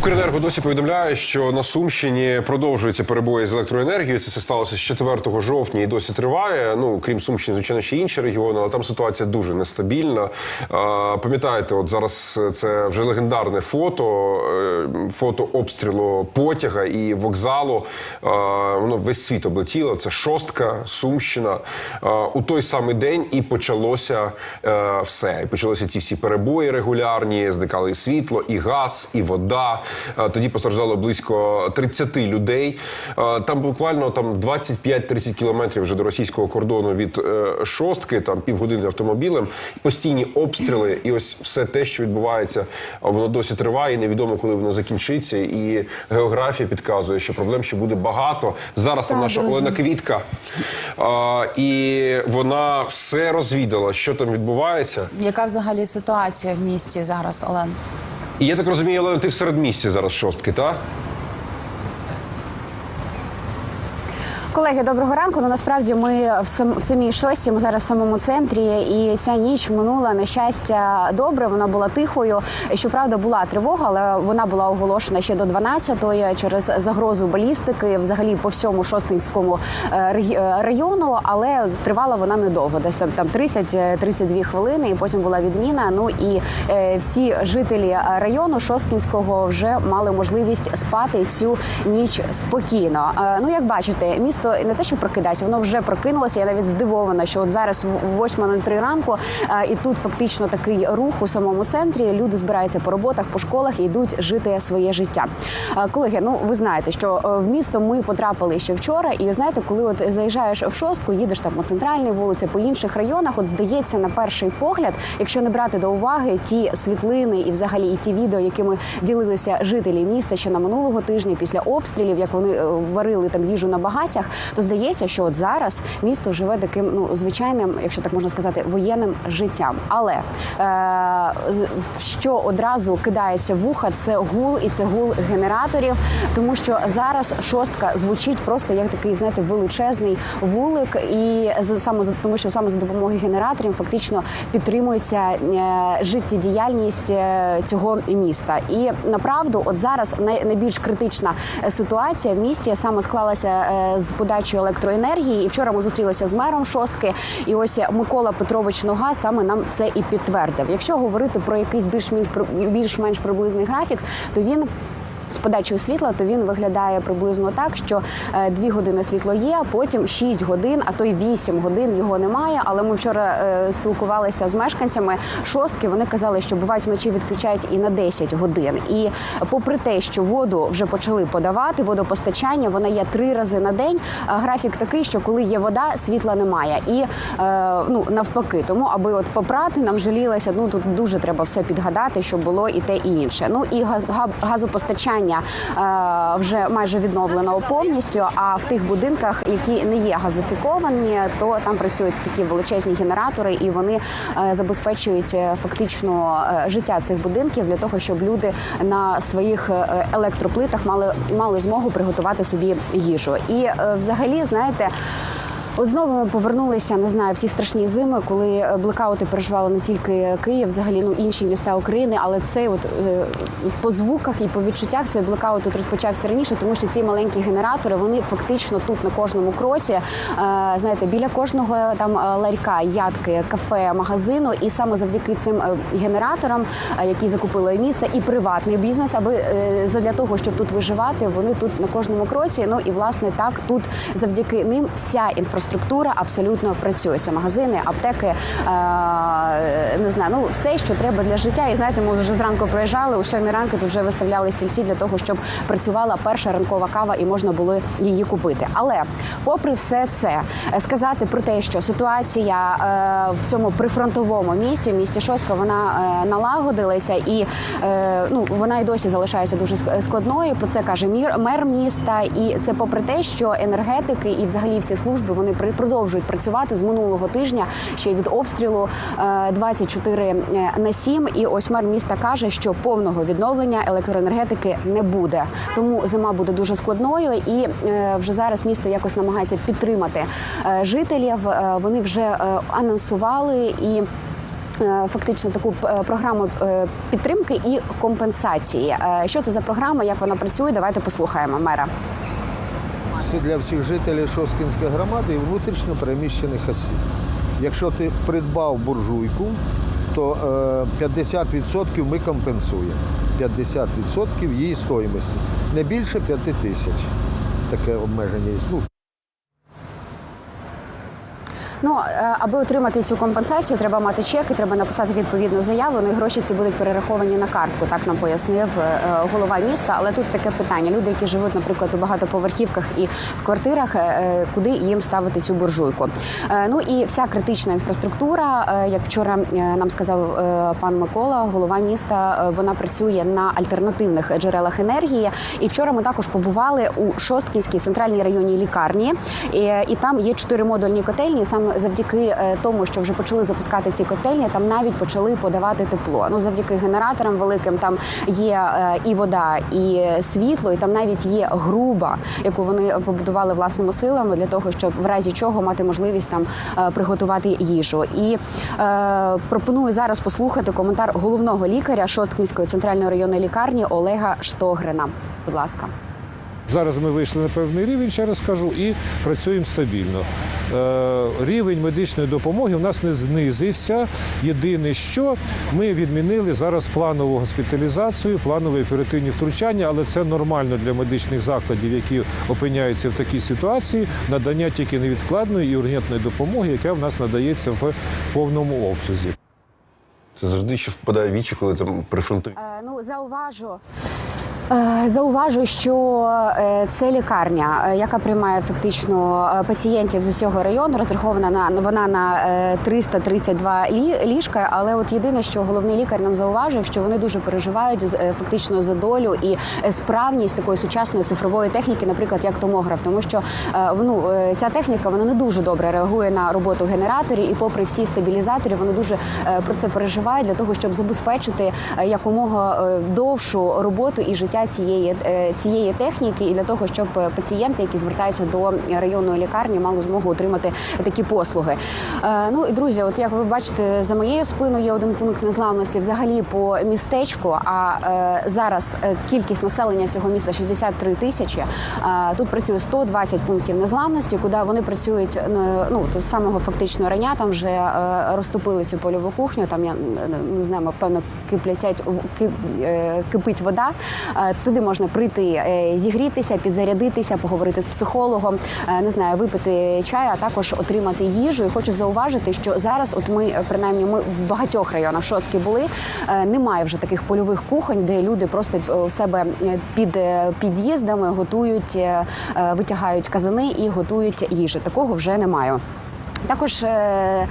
Укренерго досі повідомляє, що на Сумщині продовжуються перебої з електроенергією. Це, це сталося з 4 жовтня і досі триває. Ну крім Сумщини, звичайно, ще інші регіони, але там ситуація дуже нестабільна. А, пам'ятаєте, от зараз це вже легендарне фото, е, фото обстрілу потяга і вокзалу. А, воно весь світ облетіло. Це шостка, Сумщина. А, у той самий день і почалося е, все. І почалися ці всі перебої регулярні, зникали і світло, і газ, і вода. Тоді постраждало близько 30 людей. Там буквально там 25-30 кілометрів вже до російського кордону від е, шостки, там півгодини автомобілем, постійні обстріли, і ось все те, що відбувається, воно досі триває. і Невідомо, коли воно закінчиться. І географія підказує, що проблем ще буде багато. Зараз там наша. Олена Квітка, а, і вона все розвідала, що там відбувається. Яка взагалі ситуація в місті зараз, Олен? І я так розумію, Олена, ти в середмісті зараз шостки, так? Колеги, доброго ранку. Ну насправді ми в сам в самій шості. Ми зараз в самому центрі, і ця ніч минула на щастя добре. Вона була тихою. Щоправда, була тривога, але вона була оголошена ще до 12-ї через загрозу балістики, взагалі по всьому шостинському е, е, району. Але тривала вона недовго, десь там там 30-32 хвилини. І потім була відміна. Ну і е, всі жителі району Шосткінського вже мали можливість спати цю ніч спокійно. Е, Ну як бачите, місто не те, що прокидається, воно вже прокинулося. Я навіть здивована, що от зараз в 8.03 ранку, е, і тут фактично такий рух у самому центрі. Люди збираються по роботах, по школах і йдуть жити своє життя. Е, Колеги, ну ви знаєте, що е, в місто ми потрапили ще вчора, і знаєте, коли от заїжджаєш в шостку, їдеш там по центральній вулиці, по інших районах, от здається на перший погляд, якщо не брати до уваги ті світлини і взагалі і ті відео, якими ділилися жителі міста ще на минулого тижня після обстрілів, як вони варили там їжу на багаттях, то здається, що от зараз місто живе таким ну звичайним, якщо так можна сказати, воєнним життям. Але е, що одразу кидається вуха, це гул і це гул генераторів, тому що зараз шостка звучить просто як такий, знаєте, величезний вулик, і саме тому, що саме за допомогою генераторів фактично підтримується е, життєдіяльність е, цього міста. І направду, от зараз най- найбільш критична ситуація в місті саме склалася е, з подачою електроенергії. І вчора ми зустрілися з мером шостки. І ось Микола Петрович Нога саме нам це і підтвердив. Якщо говорити про якийсь більш-менш більш-менш приблизний графік, то він. З подачею світла, то він виглядає приблизно так, що е, дві години світло є, потім 6 годин, а то й 8 годин його немає. Але ми вчора е, спілкувалися з мешканцями шостки. Вони казали, що бувають вночі відключають і на 10 годин. І попри те, що воду вже почали подавати, водопостачання вона є три рази на день. Графік такий, що коли є вода, світла немає. І е, ну навпаки, тому аби от попрати, нам жалілося. Ну тут дуже треба все підгадати, щоб було і те, і інше. Ну і га- га- газопостачання е, вже майже відновлено повністю. А в тих будинках, які не є газифіковані, то там працюють такі величезні генератори, і вони е, забезпечують е, фактично життя цих будинків для того, щоб люди на своїх електроплитах мали мали змогу приготувати собі їжу. І взагалі, знаєте. От знову ми повернулися, не знаю, в ті страшні зими, коли е, блекаути переживали не тільки Київ, взагалі ну інші міста України, але цей от е, по звуках і по відчуттях цей блекаут тут розпочався раніше, тому що ці маленькі генератори вони фактично тут на кожному кроці, е, знаєте, біля кожного там ларька, ядки, кафе, магазину, і саме завдяки цим генераторам, які закупили місто, і приватний бізнес, аби задля того, щоб тут виживати, вони тут на кожному кроці. Ну і власне так тут завдяки ним вся інфраструктура абсолютно працює. Це магазини, аптеки, е, не знаю, ну все, що треба для життя. І знаєте, ми вже зранку проїжджали, у сьомій ранку тут вже виставляли стільці для того, щоб працювала перша ранкова кава і можна було її купити. Але попри все це, е, сказати про те, що ситуація е, в цьому прифронтовому місті, в місті Шостка, вона налагодилася, і ну вона й досі залишається дуже складною. Про це каже мір мер міста, і це попри те, що енергетики і взагалі всі служби вони при- продовжують працювати з минулого тижня ще від обстрілу е, 24 на 7. І ось мер міста каже, що повного відновлення електроенергетики не буде. Тому зима буде дуже складною, і е, вже зараз місто якось намагається підтримати е, жителів. Е, Вони вже е, анонсували і. е, фактично таку е, програму е, підтримки і компенсації. Е, Що це за програма? Як вона працює? Давайте послухаємо мера. Для всіх жителів Шоскінської громади і внутрішньо переміщених осіб. Якщо ти придбав буржуйку, то е, 50% ми компенсуємо. 50% її стоїмості. Не більше 5 тисяч. Таке обмеження є. Ну, е, аби отримати цю компенсацію, треба мати чек і треба написати відповідну заяву. Ну і гроші ці будуть перераховані на картку. Так нам пояснив е, голова міста. Але тут таке питання: люди, які живуть, наприклад, у багатоповерхівках і в квартирах, е, куди їм ставити цю буржуйку. Е, Ну і вся критична інфраструктура, е, як вчора е, нам сказав е, пан Микола, голова міста, е, вона працює на альтернативних джерелах енергії. І вчора ми також побували у Шосткінській центральній районній лікарні, і там є чотири модульні котельні. Саме завдяки е, тому, що вже почали запускати ці котельні, там навіть почали подавати тепло. Ну завдяки генераторам великим там є е, і вода, і світло, і там навіть є груба, яку вони побудували власними силами для того, щоб в разі чого мати можливість там е, приготувати їжу. І е, пропоную зараз послухати коментар головного лікаря Шосткінської центральної районної лікарні Олега Штогрина. Будь ласка. Зараз ми вийшли на певний рівень, ще раз кажу, і працюємо стабільно. Е, рівень медичної допомоги у нас не знизився. Єдине, що ми відмінили зараз планову госпіталізацію, планове оперативні втручання, але це нормально для медичних закладів, які опиняються в такій ситуації, надання тільки невідкладної і ургентної допомоги, яка в нас надається в повному обсязі. Це завжди ще впадає в вічі, коли там прифронтові. Е, Ну, зауважу. Е, Зауважу, що е, це лікарня, е, яка приймає фактично пацієнтів з усього району. Розрахована на вона на е, 332 лі- ліжка. Але от єдине, що головний лікар нам зауважив, що вони дуже переживають фактично за долю і справність такої сучасної цифрової техніки, наприклад, як томограф, тому що ну, ця техніка вона не дуже добре реагує на роботу генераторів, і попри всі стабілізаторі, вони дуже про це переживають для того, щоб забезпечити якомога довшу роботу і життя цієї е, цієї техніки, і для того, щоб е, пацієнти, які звертаються до районної лікарні, мали змогу отримати такі послуги. Е, Ну і друзі, от як ви бачите, за моєю спиною є один пункт незламності взагалі по містечку. А зараз кількість населення цього міста 63 тисячі. Тут працює 120 пунктів незламності, куди вони працюють ну то самого фактично рання. Там вже розтопили цю польову кухню. Там я не знаю, певно киплять кип, кипить вода. Туди можна прийти, е, зігрітися, підзарядитися, поговорити з психологом, е, не знаю, випити чаю, а також отримати їжу. І хочу зауважити, що зараз, от ми принаймні, ми в багатьох районах шостки були. е, Немає вже таких польових кухонь, де люди просто у себе під під'їздами готують, витягають казани і готують їжу. Такого вже немає. Також е,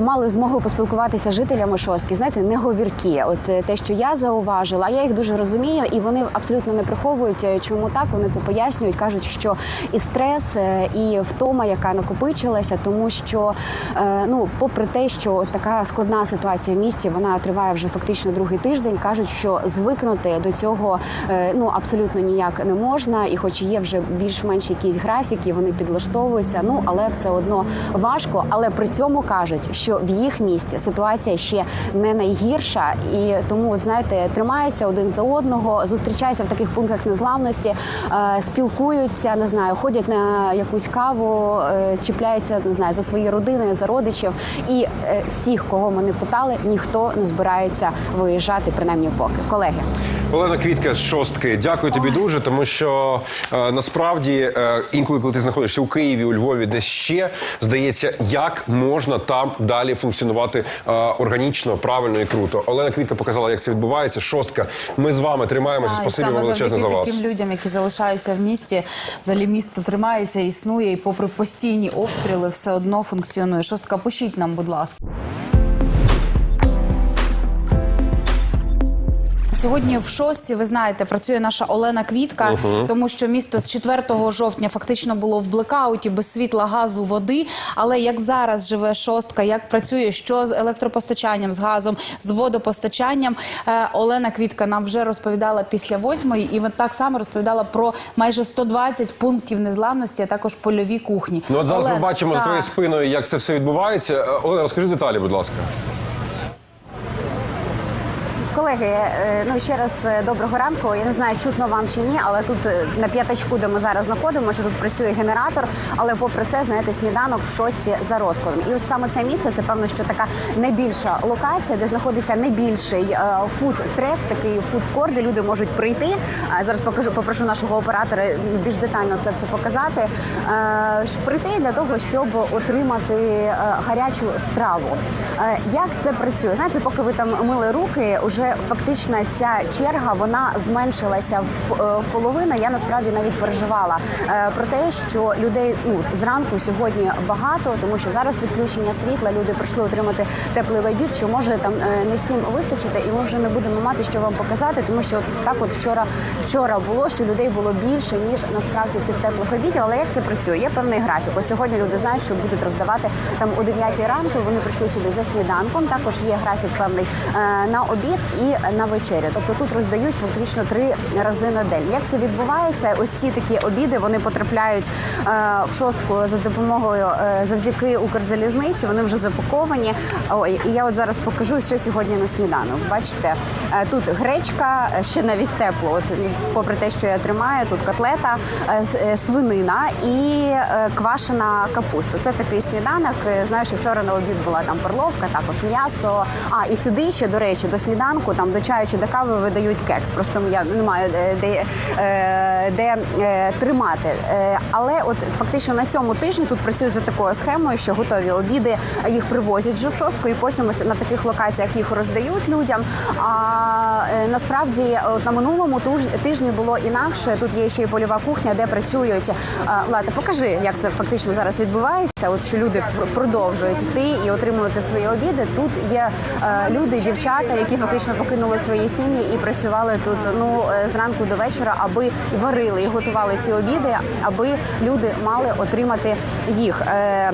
мали змогу поспілкуватися з жителями шостки. Знаєте, не говірки. От е, те, що я зауважила, я їх дуже розумію, і вони абсолютно не приховують, е, чому так. Вони це пояснюють, кажуть, що і стрес, е, і втома, яка накопичилася, тому що е, ну, попри те, що така складна ситуація в місті, вона триває вже фактично другий тиждень. кажуть, що звикнути до цього е, ну абсолютно ніяк не можна, і хоч є вже більш-менш якісь графіки, вони підлаштовуються. Ну але все одно важко. Але при цьому кажуть, що в їх місті ситуація ще не найгірша, і тому знаєте, тримаються один за одного, зустрічаються в таких пунктах незламності, е, спілкуються, не знаю, ходять на якусь каву, е, чіпляються не знаю за свої родини, за родичів. І е, всіх, кого ми не питали, ніхто не збирається виїжджати, принаймні поки колеги. Олена Квітка з шостки, дякую тобі дуже, тому що е, насправді е, інколи, коли ти знаходишся у Києві, у Львові, десь ще здається, як можна там далі функціонувати е, органічно, правильно і круто. Олена Квітка показала, як це відбувається. Шостка. Ми з вами тримаємося. Так, Спасибі вам величезне за вас. таким людям, які залишаються в місті, взагалі місто тримається, існує, і попри постійні обстріли, все одно функціонує. Шостка, пишіть нам, будь ласка. Сьогодні в шостці, ви знаєте, працює наша Олена Квітка, тому що місто з 4 жовтня фактично було в блекауті без світла, газу, води. Але як зараз живе шостка, як працює, що з електропостачанням, з газом, з водопостачанням, е, Олена Квітка нам вже розповідала після восьмої, і так само розповідала про майже 120 пунктів незламності, а також польові кухні. Ну от зараз ми бачимо за так. твоєю спиною, як це все відбувається. Е, Олена, розкажи деталі, будь ласка. Колеги, е, ну ще раз е, доброго ранку. Я не знаю, чутно вам чи ні, але тут е, на п'ятачку, де ми зараз знаходимося, тут працює генератор. Але попри це, знаєте, сніданок в шості за розкладом. І ось саме це місце це певно, що така найбільша локація, де знаходиться найбільший фуд-трек, такий фуд-кор, де люди можуть прийти. Зараз покажу, попрошу нашого оператора більш детально це все показати. Прийти для того, щоб отримати гарячу страву. Як це працює? Знаєте, поки ви там мили руки, уже фактично ця черга вона зменшилася в, е, половину. Я насправді навіть переживала е, про те, що людей ну зранку сьогодні багато, тому що зараз відключення світла. Люди прийшли отримати теплий обід, що може там е, не всім вистачити, і ми вже не будемо мати що вам показати, тому що так, от вчора вчора було, що людей було більше ніж насправді цих теплих обідів. Але як це працює? Є певний графік. Ось сьогодні люди знають, що будуть роздавати там о 9 ранку. Вони прийшли сюди за сніданком. Також є графік певний на обід і на вечерю. Тобто тут роздають фактично три рази на день. Як це відбувається? Ось ці такі обіди вони потрапляють е, в шостку за допомогою е, завдяки Укрзалізниці. Вони вже запаковані. Ой, і я от зараз покажу, що сьогодні на сніданок. Бачите, е, тут гречка, е, ще навіть тепло. От попри те, що я тримаю, тут котлета, е, е, свинина і е, квашена капуста. Це такий сніданок. Е, Знаю, що вчора на обід була там перловка, також м'ясо. А і сюди ще до речі, до сніданку, там до чаю чи до кави видають кекс. Просто я не маю е, де, е, де е, тримати. Але от фактично на цьому тижні тут працюють за такою схемою, що готові обіди їх привозять вже в шостку, і потім на таких локаціях їх роздають людям. А насправді, от на минулому тижні було інакше. Тут є ще й польова кухня, де працюють. Лата, покажи, як це фактично зараз відбувається. От що люди продовжують йти і отримувати свої обіди. Тут є е, люди, дівчата, які фактично покинули свої сім'ї і працювали тут ну е, зранку до вечора, аби варили і готували ці обіди, аби люди мали отримати їх. Е,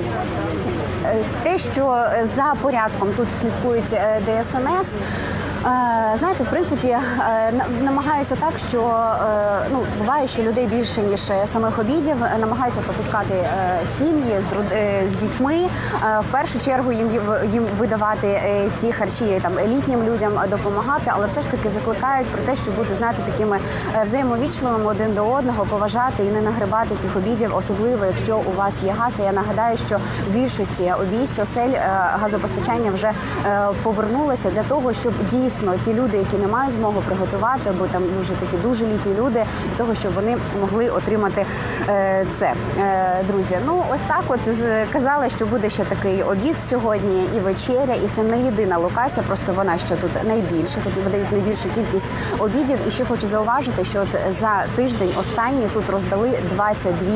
те, що за порядком тут слідкують ДСНС. Е, Знаєте, в принципі, е, намагаються так, що е, ну буває, що людей більше ніж самих обідів намагаються пропускати сім'ї з з дітьми. В першу чергу їм їм- видавати ці харчі там літнім людям допомагати, але все ж таки закликають про те, щоб бути знаєте такими взаємовічливими один до одного, поважати і не нагрибати цих обідів, особливо якщо у вас є газ. Я нагадаю, що в більшості обійсть осель газопостачання вже повернулося для того, щоб дійсно ті люди, які не мають змогу приготувати, бо там дуже такі дуже літні люди, для того, щоб вони могли отримати е, це. Е, Друзі, ну ось так. От казали, що буде ще такий обід сьогодні і вечеря, і це не єдина локація, просто вона що тут найбільше. Тут видають найбільшу кількість обідів. І ще хочу зауважити, що от за тиждень останній тут роздали 22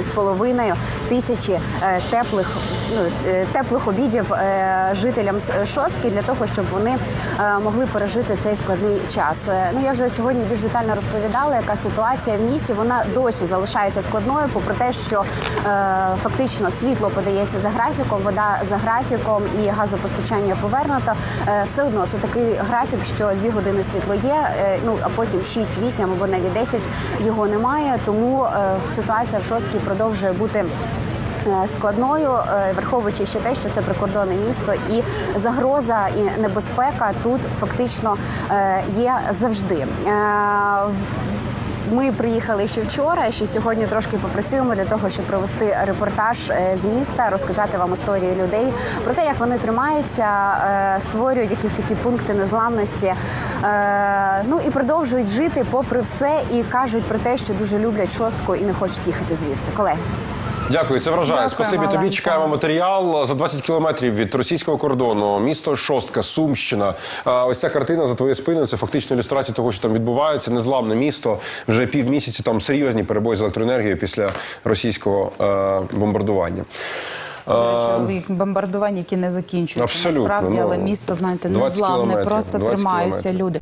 з половиною тисячі е, теплих ну е, теплих обідів е, жителям шостки для того, щоб вони е, могли пережити цей складний час. Ну я вже сьогодні більш детально розповідала, яка ситуація в місті. Вона досі залишається складною, попри те, що фактично світло подається за графіком, вода за графіком і газопостачання повернуто. Все одно це такий графік, що дві години світло є. ну а потім 6-8 або навіть 10 його немає. Тому ситуація в шостці продовжує бути. Е, Складною, е, враховуючи ще те, що це прикордонне місто, і загроза і небезпека тут фактично е, є завжди. Ми приїхали ще вчора, ще сьогодні трошки попрацюємо для того, щоб провести репортаж з міста, розказати вам історії людей про те, як вони тримаються, створюють якісь такі пункти незламності. Ну і продовжують жити попри все, і кажуть про те, що дуже люблять шостку і не хочуть їхати звідси. Колеги. Дякую, це вражає. Дякуємо, Спасибі тобі. Чекаємо матеріал за 20 кілометрів від російського кордону. Місто Шостка, Сумщина. Ось ця картина за твоєю спиною. Це фактично ілюстрація того, що там відбувається. Незламне місто. Вже півмісяці там серйозні перебої з електроенергією після російського е, бомбардування. Бомбардування, які не закінчуються насправді, ну, але місто знаєте незламне, просто тримаються люди.